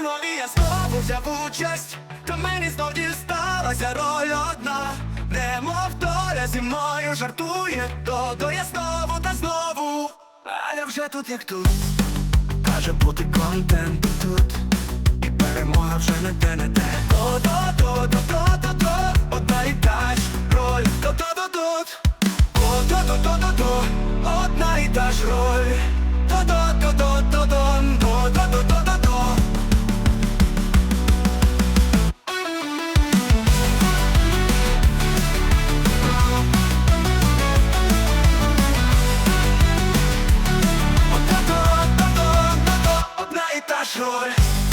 нові, я знову взяв участь, та мені знов дісталася роль одна, немов доля зі мною жартує, то до я знову та знову, а вже тут як тут, каже бути контент тут, і перемога вже не те, не те. То, то, то, то, то, то, то, одна і та ж роль, то, то, то, тут, о, то, то, то, то, то, одна і та ж роль. control